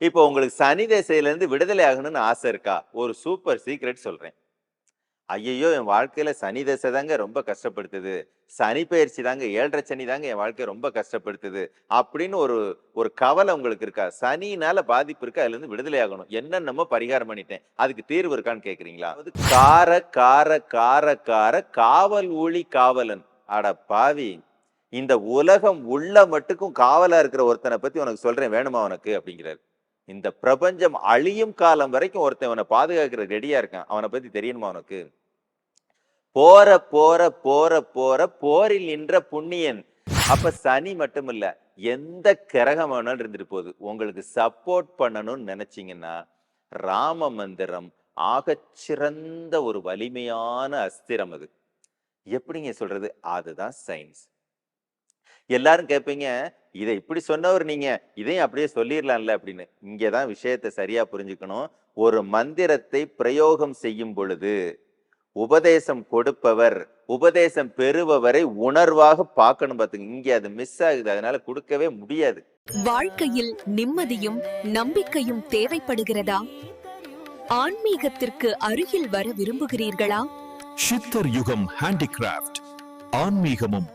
இப்போ உங்களுக்கு சனி திசையிலேருந்து விடுதலை ஆகணும்னு ஆசை இருக்கா? ஒரு சூப்பர் சீக்ரெட் சொல்கிறேன் ஐயையோ என் வாழ்க்கையில் சனி தசை தாங்க ரொம்ப கஷ்டப்படுத்துது. சனி பயிற்சி தாங்க ஏழரை சனி தாங்க என் வாழ்க்கையை ரொம்ப கஷ்டப்படுத்துது அப்படின்னு ஒரு ஒரு கவலை உங்களுக்கு இருக்கா? சனினால பாதிப்பு இருக்கா? அதுலேருந்து விடுதலை ஆகணும். என்னென்னமோ பரிகாரம் பண்ணிட்டேன். அதுக்கு தீர்வு இருக்கான்னு கேட்குறீங்களா அது கார கார கார கார காவல் ஊழி காவலன். அட பாவி. இந்த உலகம் உள்ள மட்டுக்கும் காவலா இருக்கிற ஒருத்தனை பத்தி உனக்கு சொல்றேன். வேணுமா உனக்கு? அப்படிங்கிறாரு. இந்த பிரபஞ்சம் அழியும் காலம் வரைக்கும் ஒருத்தன் அவனை பாதுகாக்கிற ரெடியா இருக்கான். அவனை பத்தி தெரியணுமா உனக்கு? போற போற போற போற போரில் நின்ற புண்ணியன். அப்ப சனி மட்டும் இல்ல எந்த கிரகம் வேணாலும் இருந்துட்டு போகுது. உங்களுக்கு சப்போர்ட் பண்ணணும்னு நினைச்சீங்கன்னா ராம மந்திரம் ஆகச்சிறந்த ஒரு வலிமையான அஸ்திரம் அது. எப்படிங்க சொல்றது? அதுதான் சயின்ஸ் எல்லாரும் கேட்பீங்க இதை இப்படி சொன்னவர் நீங்க இதையும் அப்படியே சொல்லிடலாம்ல அப்படின்னு. இங்கதான் விஷயத்தை சரியா புரிஞ்சுக்கணும். ஒரு மந்திரத்தை பிரயோகம் செய்யும் பொழுது உபதேசம் கொடுப்பவர் உபதேசம் பெறுபவரை உணர்வாக பார்க்கணும் பாத்துங்க இங்க அது மிஸ் ஆகுது. அதனால கொடுக்கவே முடியாது. வாழ்க்கையில் நிம்மதியும் நம்பிக்கையும் தேவைப்படுகிறதா? ஆன்மீகத்திற்கு அருகில் வர விரும்புகிறீர்களா? சித்தர் யுகம் ஹேண்டிகிராஃப்ட். ஆன்மீகமும்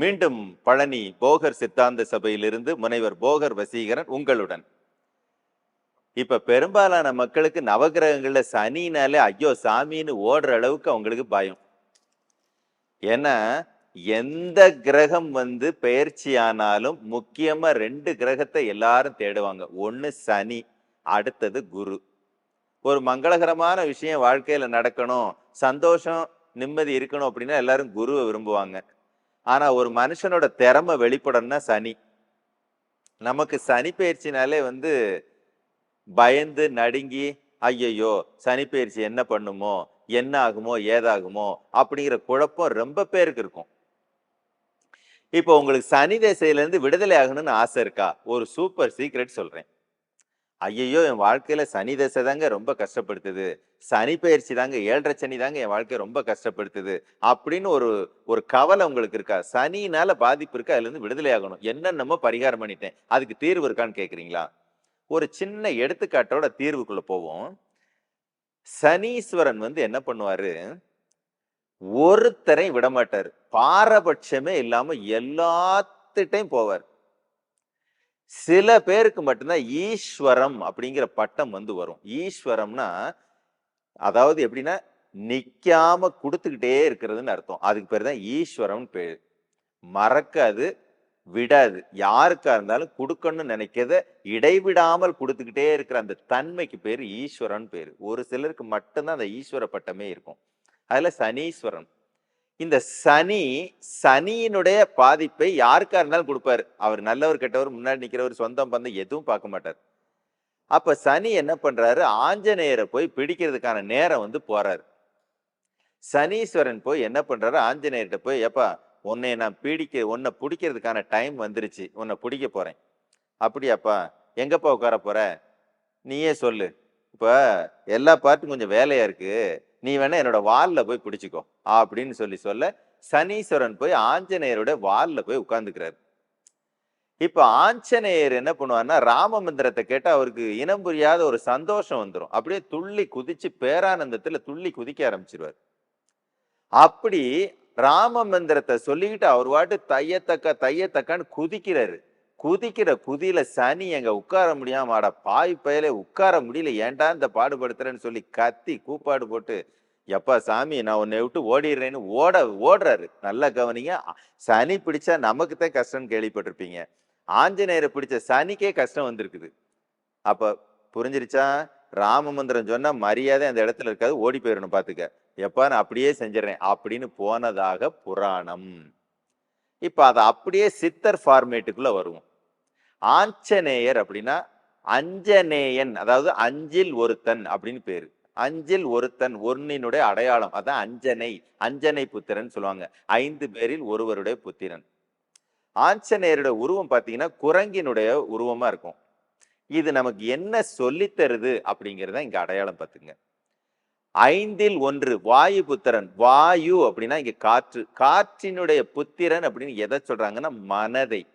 மீண்டும் பழனி போகர் சித்தாந்த சபையிலிருந்து முனைவர் போகர் வசீகரன் உங்களுடன். இப்ப பெரும்பாலான மக்களுக்கு நவகிரகங்கள்ல சனினாலே ஐயோ சாமின்னு ஓடுற அளவுக்கு அவங்களுக்கு பயம். ஏன்னா எந்த கிரகம் வந்து பெயர்ச்சி ஆனாலும் முக்கியமா ரெண்டு கிரகத்தை எல்லாரும் தேடுவாங்க. ஒன்னு சனி அடுத்தது குரு. ஒரு மங்களகரமான விஷயம் வாழ்க்கையில நடக்கணும் சந்தோஷம் நிம்மதி இருக்கணும் அப்படின்னா எல்லாரும் குருவை விரும்புவாங்க. ஆனா ஒரு மனுஷனோட திறமை வெளிப்படணும்னா சனி. நமக்கு சனி பயிற்சினாலே வந்து பயந்து நடுங்கி ஐயையோ சனி பயிற்சி என்ன பண்ணுமோ என்ன ஆகுமோ ஏதாகுமோ அப்படிங்கிற குழப்பம் ரொம்ப பேருக்கு இருக்கும். இப்போ உங்களுக்கு சனி தேசையிலேருந்து விடுதலை ஆகணும்னு ஆசை இருக்கா? ஒரு சூப்பர் சீக்ரெட் சொல்றேன். ஐயையோ என் வாழ்க்கையில சனி தசை தாங்க ரொம்ப கஷ்டப்படுத்துது. சனி பயிற்சி தாங்க ஏழரை சனி தாங்க என் வாழ்க்கையை ரொம்ப கஷ்டப்படுத்துது. அப்படின்னு ஒரு ஒரு கவலை உங்களுக்கு இருக்கா? சனினால பாதிப்பு இருக்கா? அதுல இருந்து விடுதலை ஆகணும். என்னென்னமோ பரிகாரம் பண்ணிட்டேன். அதுக்கு தீர்வு இருக்கான்னு கேக்குறீங்களா? ஒரு சின்ன எடுத்துக்காட்டோட தீர்வுக்குள்ள போவோம். சனீஸ்வரன் வந்து என்ன பண்ணுவாரு? ஒருத்தரையும் விடமாட்டார். பாரபட்சமே இல்லாம எல்லாத்துட்டையும் போவார். சில பேருக்கு மட்டும்தான் ஈஸ்வரம் அப்படிங்கிற பட்டம் வந்து வரும். ஈஸ்வரம்னா அதாவது எப்படின்னா நிற்காம கொடுத்துக்கிட்டே இருக்கிறதுன்னு அர்த்தம். அதுக்கு பேர் தான் ஈஸ்வரம்னு பேர். மறக்காது விடாது. யாருக்கா இருந்தாலும் கொடுக்கணும்னு நினைக்கிறத இடைவிடாமல் கொடுத்துக்கிட்டே இருக்கிற அந்த தன்மைக்கு பேர் ஈஸ்வரன் பேர். ஒரு சிலருக்கு மட்டும்தான் அந்த ஈஸ்வர பட்டமே இருக்கும். அதில் சனீஸ்வரன். இந்த சனி சனியினுடைய பாதிப்பை யாருக்கா இருந்தாலும் கொடுப்பாரு. அவர் நல்லவர் கெட்டவர் முன்னாடி நிற்கிறவர் சொந்தம் பந்தம் எதுவும் பார்க்க மாட்டார். அப்ப சனி என்ன பண்றாரு? ஆஞ்சநேயரை போய் பிடிக்கிறதுக்கான நேரம் வந்து போறாரு. சனீஸ்வரன் போய் என்ன பண்றாரு? ஆஞ்சநேயர்கிட்ட போய் எப்பா உன்னை நான் பிடிக்க உன்னை பிடிக்கிறதுக்கான டைம் வந்துருச்சு. உன்னை பிடிக்க போறேன். அப்படியாப்பா எங்கப்பா உட்கார போற? நீயே சொல்லு. இப்ப எல்லா பார்ட்டும் கொஞ்சம் வேலையா இருக்கு. நீ வேணா என்னோட வாலில் போய் பிடிச்சிக்கோ. அப்படின்னு சொல்லி சொல்ல சனீஸ்வரன் போய் ஆஞ்சநேயரோட வாலில் போய் உட்காந்துக்கிறார் இப்போ ஆஞ்சநேயர் என்ன பண்ணுவார்னா ராம மந்திரத்தை கேட்டால் அவருக்கு இனம் புரியாத ஒரு சந்தோஷம் வந்துடும் அப்படியே துள்ளி குதிச்சு பேரானந்தத்துல துள்ளி குதிக்க ஆரம்பிச்சிருவார். அப்படி ராம மந்திரத்தை சொல்லிக்கிட்டு அவர் வாட்டு தையத்தக்க தையத்தக்கான்னு குதிக்கிறாரு. குதிக்கிற குதியில சனி எங்க உட்கார முடியாம ஆட பாய் பயலே உட்கார முடியல ஏன்டா இந்த பாடுபடுத்துறேன்னு சொல்லி கத்தி கூப்பாடு போட்டு எப்பா சாமி நான் உன்னை விட்டு ஓடிடுறேன்னு ஓட ஓடுறாரு. நல்லா கவனிங்க. சனி பிடிச்சா நமக்கு தான் கஷ்டம்னு கேள்விப்பட்டிருப்பீங்க. ஆஞ்சநேயரை பிடிச்ச சனிக்கே கஷ்டம் வந்திருக்குது. அப்போ புரிஞ்சிருச்சா? ராம மந்திரம் மரியாதை அந்த இடத்துல இருக்காது ஓடி போயிடணும் பார்த்துக்க எப்பா நான் அப்படியே செஞ்சிடறேன் அப்படின்னு போனதாக புராணம். இப்போ அதை அப்படியே சித்தர் ஃபார்மேட்டுக்குள்ளே வருவோம். ஆஞ்சநேயர் அப்படின்னா அஞ்சநேயன் அதாவது அஞ்சில் ஒருத்தன் அப்படின்னு பேர். அஞ்சில் ஒருத்தன் ஒன்னினுடைய அடையாளம். அதான் அஞ்சனை. அஞ்சனை புத்திரன் சொல்லுவாங்க. ஐந்து பேரில் ஒருவருடைய புத்திரன். ஆஞ்சநேயருடைய உருவம் பார்த்தீங்கன்னா குரங்கினுடைய உருவமா இருக்கும். இது நமக்கு என்ன சொல்லித் தருது அப்படிங்கிறத இங்க அடையாளம் பார்த்துங்க. ஐந்தில் ஒன்று வாயு புத்திரன். வாயு அப்படின்னா இங்க காற்று. காற்றினுடைய புத்திரன் அப்படின்னு எதை சொல்றாங்கன்னா மனதை.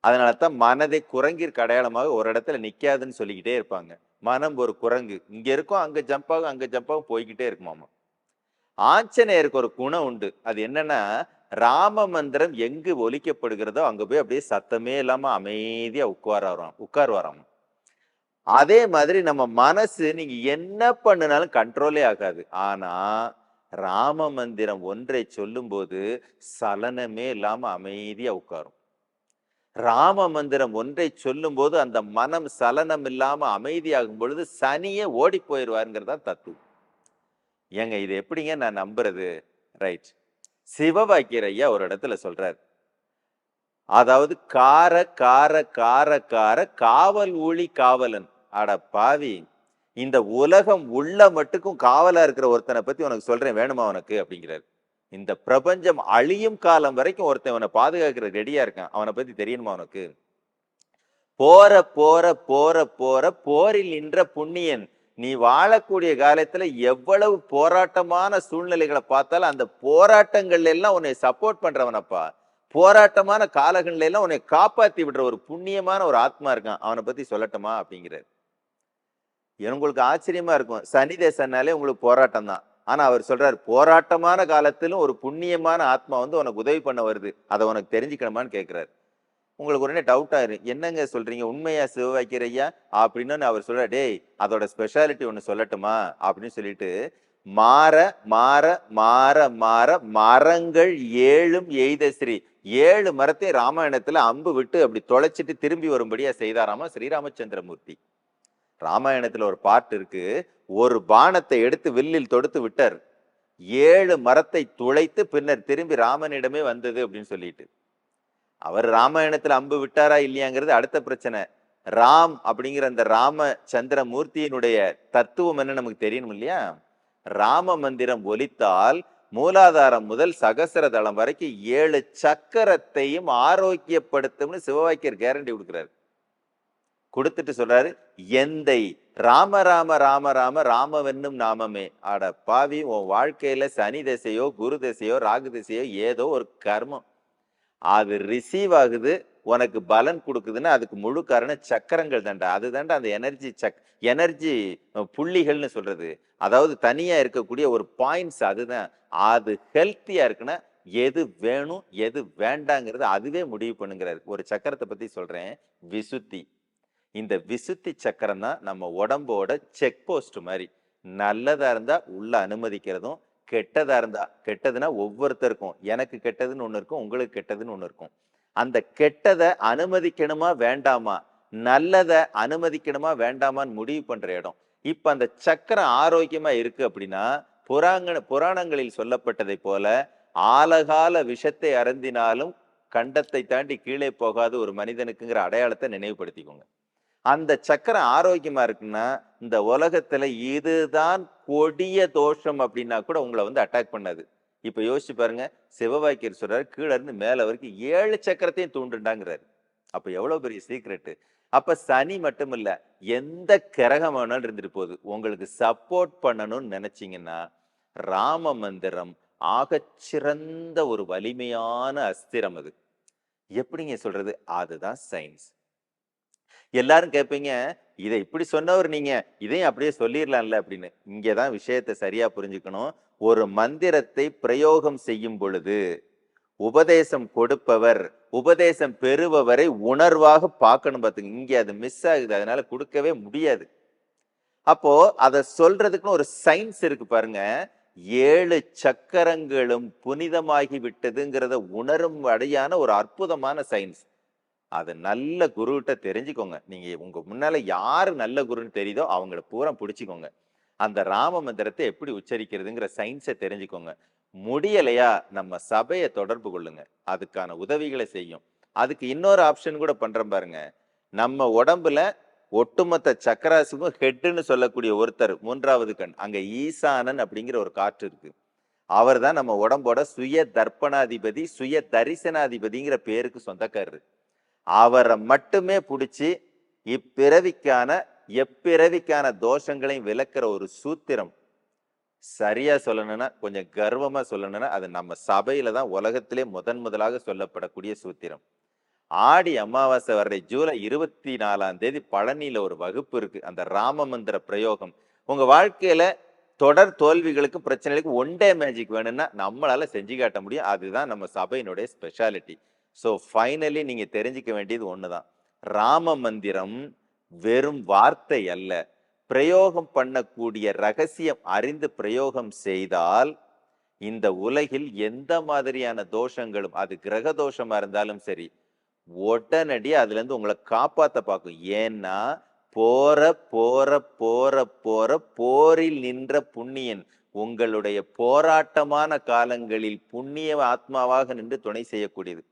அதனால தான் மனதை குரங்கிற்கு அடையாளமாக ஒரு இடத்துல நிக்காதுன்னு சொல்லிக்கிட்டே இருப்பாங்க. மனம் ஒரு குரங்கு. இங்க இருக்கும் அங்க ஜம்ப் ஆகும் அங்க ஜம்ப் ஆகும் போய்கிட்டே இருக்குமாமா ஆஞ்சநேயருக்கு ஒரு குணம் உண்டு. அது என்னன்னா ராம மந்திரம் எங்கு ஒலிக்கப்படுகிறதோ அங்க போய் அப்படியே சத்தமே இல்லாம அமைதியா உட்காராம் உட்காருவாராம். அதே மாதிரி நம்ம மனசு நீங்க என்ன பண்ணினாலும் கண்ட்ரோலே ஆகாது. ஆனா ராம மந்திரம் ஒன்றை சொல்லும்போது சலனமே இல்லாம அமைதியா உட்காரும். ராம மந்திரம் ஒன்றை சொல்லும்போது அந்த மனம் சலனம் இல்லாம அமைதியாகும் பொழுது சனியே ஓடி போயிடுவாருங்கிறதா தத்துவம் ஏங்க இது எப்படிங்க நான் நம்புறது? ரைட். சிவவாக்கியர் ஐயா ஒரு இடத்துல சொல்றார். அதாவது கார கார கார கார காவல் ஊழி காவலன். அட பாவி. இந்த உலகம் உள்ள மட்டுக்கும் காவலா இருக்கிற ஒருத்தனை பத்தி உனக்கு சொல்றேன் வேணுமா உனக்கு? அப்படிங்கிறாரு. இந்த பிரபஞ்சம் அழியும் காலம் வரைக்கும் ஒருத்தன் அவனை பாதுகாக்கிற ரெடியா இருக்கான். அவனை பத்தி தெரியணுமா உனக்கு? போற போற போற போற போரில் நின்ற புண்ணியன் நீ வாழக்கூடிய காலத்துல எவ்வளவு போராட்டமான சூழ்நிலைகளை பார்த்தாலும் அந்த போராட்டங்கள்ல எல்லாம் உன்னை சப்போர்ட் பண்றவனப்பா. போராட்டமான காலங்கள்ல எல்லாம் உன்னை காப்பாத்தி விடுற ஒரு புண்ணியமான ஒரு ஆத்மா இருக்கான். அவனை பத்தி சொல்லட்டுமா? அப்படிங்கிறார். உங்களுக்கு ஆச்சரியமா இருக்கும். சனி தேசனாலே உங்களுக்கு போராட்டம் தான் ஆனா அவர் சொல்றாரு போராட்டமான காலத்திலும் ஒரு புண்ணியமான ஆத்மா வந்து உனக்கு உதவி பண்ண வருது. அதை உனக்கு தெரிஞ்சுக்கணுமான்னு கேட்கிறாரு உங்களுக்கு உடனே டவுட் ஆயிரு என்னங்க சொல்றீங்க? உண்மையா சிவவாக்கியரையா அப்படின்னு அவர் சொல்ற டேய் அதோட ஸ்பெஷாலிட்டி ஒன்று சொல்லட்டுமா? அப்படின்னு சொல்லிட்டு மாற மாற மாற மாற மரங்கள் ஏழும் எய்த ஸ்ரீ ஏழு மரத்தை ராமாயணத்துல அம்பு விட்டு அப்படி தொலைச்சிட்டு திரும்பி வரும்படியா செய்தாராமா? ஸ்ரீராமச்சந்திரமூர்த்தி. ராமாயணத்தில் ஒரு பாட்டு இருக்கு ஒரு பானத்தை எடுத்து வில்லில் தொடுத்து விட்டார். ஏழு மரத்தை துளைத்து பின்னர் திரும்பி ராமனிடமே வந்தது அப்படின்னு சொல்லிட்டு. அவர் ராமாயணத்தில் அம்பு விட்டாரா இல்லையாங்கிறது அடுத்த பிரச்சனை. ராம் அப்படிங்கிற அந்த ராம சந்திர மூர்த்தியினுடைய தத்துவம் என்ன நமக்கு தெரியணும் இல்லையா? ராம மந்திரம் ஒலித்தால் மூலாதாரம் முதல் சகசர தளம் வரைக்கும் ஏழு சக்கரத்தையும் ஆரோக்கியப்படுத்தும்னு சிவவாக்கியர் கேரண்டி கொடுக்குறாரு. கொடுத்துட்டு சொல்றாரு எந்தை ராம ராம ராம ராம ராமவென்னும் நாமமே. ஆட பாவி உன் வாழ்க்கையில சனி திசையோ குரு திசையோ ராகு திசையோ ஏதோ ஒரு கர்மம். அது ரிசீவ் ஆகுது உனக்கு பலன் கொடுக்குதுன்னா அதுக்கு முழு காரணம் சக்கரங்கள் தாண்டா அது தாண்டா அந்த எனர்ஜி சக் எனர்ஜி புள்ளிகள்னு சொல்றது. அதாவது தனியா இருக்கக்கூடிய ஒரு பாயிண்ட்ஸ் அதுதான். அது ஹெல்த்தியா இருக்குன்னா எது வேணும் எது வேண்டாங்கிறது அதுவே முடிவு பண்ணுங்கிறாரு. ஒரு சக்கரத்தை பத்தி சொல்றேன். விசுத்தி. இந்த விசுத்தி சக்கரம் தான் நம்ம உடம்போட செக் போஸ்ட் மாதிரி. நல்லதாக இருந்தால் உள்ள அனுமதிக்கிறதும் கெட்டதாக இருந்தால் கெட்டதுன்னா ஒவ்வொருத்தருக்கும். எனக்கு கெட்டதுன்னு ஒன்று இருக்கும் உங்களுக்கு கெட்டதுன்னு ஒன்று இருக்கும். அந்த கெட்டதை அனுமதிக்கணுமா வேண்டாமா? நல்லதை அனுமதிக்கணுமா வேண்டாமான்னு முடிவு பண்ணுற இடம். இப்போ அந்த சக்கரம் ஆரோக்கியமாக இருக்குது அப்படின்னா புராண புராணங்களில் சொல்லப்பட்டதை போல ஆலகால விஷத்தை அருந்தினாலும் கண்டத்தை தாண்டி கீழே போகாத ஒரு மனிதனுக்குங்கிற அடையாளத்தை நினைவுபடுத்திக்கோங்க. அந்த சக்கரம் ஆரோக்கியமா இருக்குன்னா இந்த உலகத்துல இதுதான் கொடிய தோஷம் அப்படின்னா கூட உங்களை வந்து அட்டாக் பண்ணாது. இப்ப யோசிச்சு பாருங்க சிவவாக்கியர் சொல்றாரு கீழே இருந்து மேல வரைக்கும் ஏழு சக்கரத்தையும் தூண்டுண்டாங்கிறாரு. அப்ப எவ்வளவு பெரிய சீக்ரெட் அப்ப சனி மட்டும் இல்ல எந்த கிரகம் வேணாலும் இருந்துட்டு போகுது. உங்களுக்கு சப்போர்ட் பண்ணணும்னு நினைச்சீங்கன்னா ராம மந்திரம் ஆகச்சிறந்த ஒரு வலிமையான அஸ்திரம் அது. எப்படிங்க சொல்றது? அதுதான் சயின்ஸ் எல்லாரும் கேட்பீங்க இதை இப்படி சொன்னவர் நீங்க இதையும் அப்படியே சொல்லிடலாம்ல அப்படின்னு. இங்கதான் விஷயத்தை சரியா புரிஞ்சுக்கணும். ஒரு மந்திரத்தை பிரயோகம் செய்யும் பொழுது உபதேசம் கொடுப்பவர் உபதேசம் பெறுபவரை உணர்வாக பார்க்கணும் பார்த்துங்க. இங்கே அது மிஸ் ஆகுது. அதனால கொடுக்கவே முடியாது. அப்போ அதை சொல்றதுக்குன்னு ஒரு சயின்ஸ் இருக்கு பாருங்க. ஏழு சக்கரங்களும் புனிதமாகி விட்டதுங்கிறத உணரும் அடையான ஒரு அற்புதமான சயின்ஸ் அது நல்ல குருகிட்ட தெரிஞ்சுக்கோங்க. நீங்க உங்க முன்னால யாரு நல்ல குருன்னு தெரியுதோ அவங்கள பூரா பிடிச்சிக்கோங்க. அந்த ராம மந்திரத்தை எப்படி உச்சரிக்கிறதுங்கிற சயின்ஸை தெரிஞ்சுக்கோங்க. முடியலையா நம்ம சபையை தொடர்பு கொள்ளுங்க. அதுக்கான உதவிகளை செய்யும். அதுக்கு இன்னொரு ஆப்ஷன் கூட பண்றேன் பாருங்க. நம்ம உடம்புல ஒட்டுமொத்த சக்கராசுக்கும் ஹெட்டுன்னு சொல்லக்கூடிய ஒருத்தர் மூன்றாவது கண் அங்க ஈசானன் அப்படிங்கிற ஒரு காற்று இருக்கு. அவர் தான் நம்ம உடம்போட சுய தர்ப்பணாதிபதி சுய தரிசனாதிபதிங்கிற பேருக்கு சொந்தக்காரரு. அவரை மட்டுமே பிடிச்சி இப்பிறவிக்கான எப்பிறவிக்கான தோஷங்களையும் விளக்குற ஒரு சூத்திரம். சரியா சொல்லணும்னா கொஞ்சம் கர்வமா சொல்லணும்னா அது நம்ம சபையில தான் உலகத்திலே முதன் முதலாக சொல்லப்படக்கூடிய சூத்திரம். ஆடி அமாவாசை வர்ற ஜூலை இருபத்தி நாலாம் தேதி பழனியில ஒரு வகுப்பு இருக்கு. அந்த ராம மந்திர பிரயோகம். உங்க வாழ்க்கையில தொடர் தோல்விகளுக்கும் பிரச்சனைகளுக்கும் ஒன் டே மேஜிக் வேணும்னா நம்மளால செஞ்சு காட்ட முடியும். அதுதான் நம்ம சபையினுடைய ஸ்பெஷாலிட்டி ஸோ ஃபைனலி நீங்க தெரிஞ்சுக்க வேண்டியது ஒண்ணுதான். ராம மந்திரம் வெறும் வார்த்தை அல்ல. பிரயோகம் பண்ணக்கூடிய ரகசியம் அறிந்து பிரயோகம் செய்தால் இந்த உலகில் எந்த மாதிரியான தோஷங்களும் அது கிரக தோஷமா இருந்தாலும் சரி உடனடியே அதுல இருந்து உங்களை காப்பாத்த பார்க்கும். ஏன்னா போற போற போற போற போரில் நின்ற புண்ணியன் உங்களுடைய போராட்டமான காலங்களில் புண்ணிய ஆத்மாவாக நின்று துணை செய்யக்கூடியது.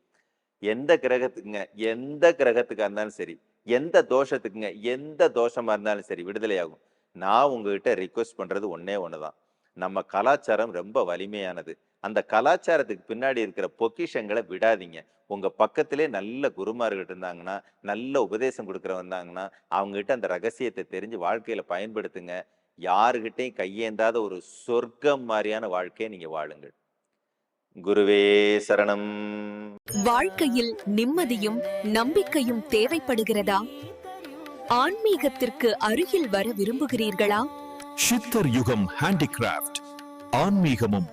எந்த கிரகத்துக்குங்க எந்த கிரகத்துக்கா இருந்தாலும் சரி எந்த தோஷத்துக்குங்க எந்த தோஷமா இருந்தாலும் சரி விடுதலையாகும். நான் உங்ககிட்ட ரிக்வெஸ்ட் பண்றது ஒன்று ஒண்ணுதான். நம்ம கலாச்சாரம் ரொம்ப வலிமையானது. அந்த கலாச்சாரத்துக்கு பின்னாடி இருக்கிற பொக்கிஷங்களை விடாதீங்க. உங்க பக்கத்திலே நல்ல குருமார்கள் இருந்தாங்கன்னா நல்ல உபதேசம் கொடுக்குற வந்தாங்கன்னா அவங்ககிட்ட அந்த ரகசியத்தை தெரிஞ்சு வாழ்க்கையில பயன்படுத்துங்க. யாருகிட்டையும் கையேந்தாத ஒரு சொர்க்கம் மாதிரியான வாழ்க்கையை நீங்க வாழுங்கள். குருவே சரணம். வாழ்க்கையில் நிம்மதியும் நம்பிக்கையும் தேவைப்படுகிறதா? ஆன்மீகத்திற்கு அருகில் வர விரும்புகிறீர்களா? சித்தர் யுகம் ஹேண்டிகிராஃப்ட். ஆன்மீகமும்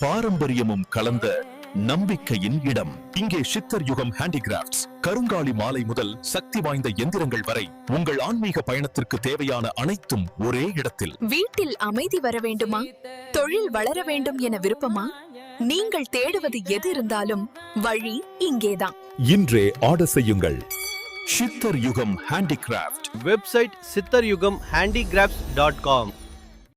பாரம்பரியமும் கலந்த நம்பிக்கையின் இடம். இங்கே சித்தர் யுகம் ஹேண்டிகிராஃப்ட்ஸ். கருங்காலி மாலை முதல் சக்தி வாய்ந்த எந்திரங்கள் வரை உங்கள் ஆன்மீக பயணத்திற்கு தேவையான அனைத்தும் ஒரே இடத்தில். வீட்டில் அமைதி வர வேண்டுமா? தொழில் வளர வேண்டும் என விருப்பமா? நீங்கள் தேடுவது எது இருந்தாலும் வழி இங்கேதான். இன்றே ஆர்டர் செய்யுங்கள். சித்தர் யுகம் ஹேண்டிகிராஃப்ட். வெப்சைட் சித்தர் யுகம் ஹேண்டிகிராப்ஸ் டாட் காம்.